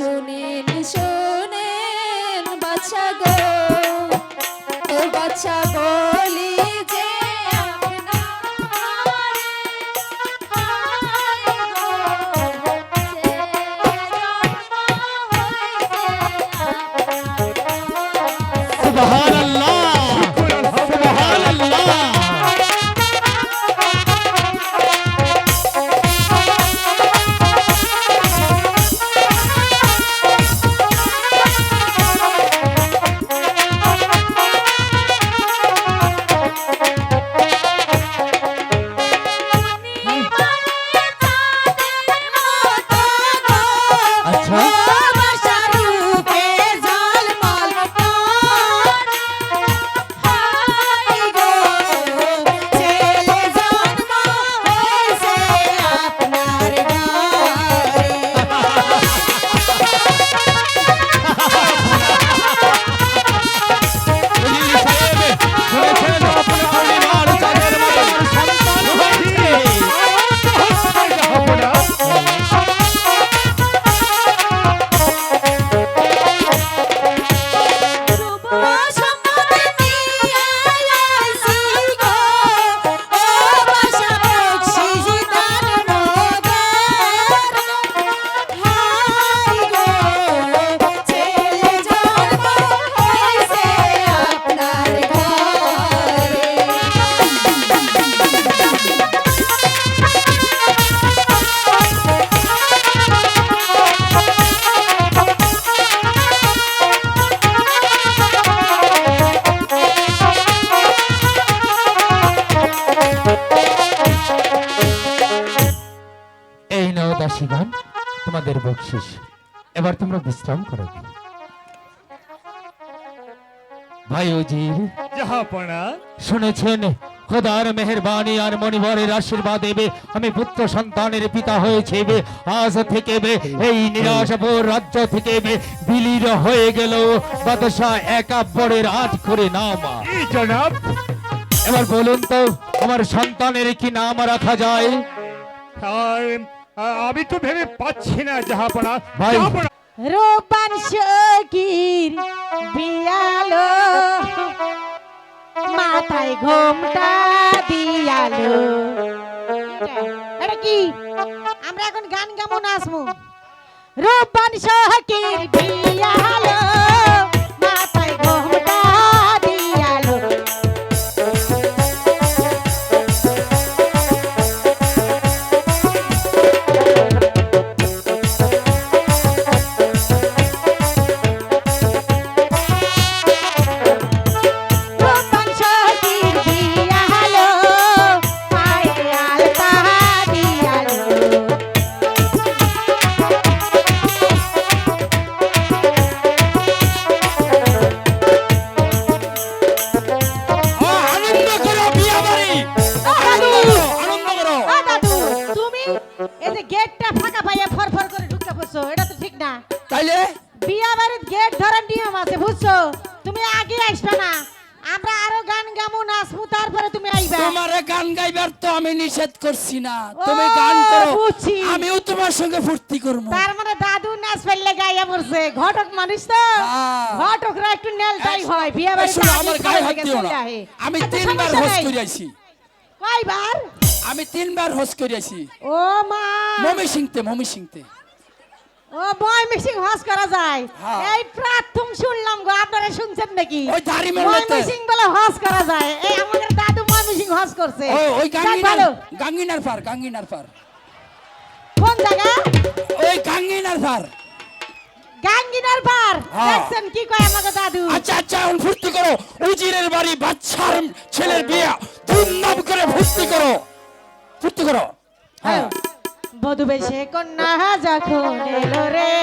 শুনেন শুনেন বাচ্চা গো। ও বাচ্চা বলি যে আপনারে তোমাদের বকশিস এবার তোমরা বিশ্রাম করো। ভাই উজির জাহাপনা শুনেছেন? খোদার মেহরবানি আর মনিবরের আশীর্বাদ এবে। আমি পুত্র সন্তানের পিতা হয়েছে আজ থেকে এই নিরাশাপুর রাজ্য থেকে বিলীন হয়ে গেল বাদশাহ একাব্বরের আট করে নাম। জনাব? এবার বলুন তো আমার সন্তানের কি নাম রাখা যায়? আমি তো ভেবে পাচ্ছি না জাহাপনা ভাই। রোপান রোবান শকির বিয়ালো মাথায় ঘোমটা দিয়ালো। এটা কি? আমরা এখন গান গামো নাচমু রোবান শকির বিয়ালো তাইলে বিয়া বাড়ির গেট ধরার নিয়ম আছে বুঝছ? তুমি আগে আসবে না। আমরা আরও গান গামু নাচমু তারপরে তুমি আইবা। তোমারে গান গাইবার তো আমি নিষেধ করছি না। তুমি গান করো আমিও তোমার সঙ্গে ফুর্তি করব। তার মানে দাদু নাচ ফেললে গাইয়া পড়ছে। ঘটক মানুষ তো? হ্যাঁ। ঘটকরা একটু নেল নেলটাই হয়। বিয়া শোনো, আমার গায়ে হাত দিও না। আমি তিনবার হোস নাই। করিয়াছি। কয়বার? আমি তিনবার হোস করিয়াছি। ও মা। মমি সিংতে মমি সিংতে। ও বয় মিশিং হস করা যায়। হ্যাঁ। এই প্রথম শুনলাম গো আপনারা শুনছেন নাকি? ওই দাড়ি মিশিং বলে হস করা যায়। এই আমাদের দাদু ময় মিশিং হস করছে। ওই ওই গাঙ্গিনার গাঙ্গিনার পার গাঙ্গিনার পার কোন জায়গা? ওই গাঙ্গিনার পার গাঙ্গিনার পার হ্যাঁ। দেখছেন কি কয় আমাদের দাদু? আচ্ছা আচ্ছা এখন ফুর্তি করো। উজিরের বাড়ি বাচ্চার ছেলের বিয়ে। ধুমধাম করে ফুর্তি করো। ফুর্তি করো। হ্যাঁ। বধু বেশে কন্যা যখন এলো রে।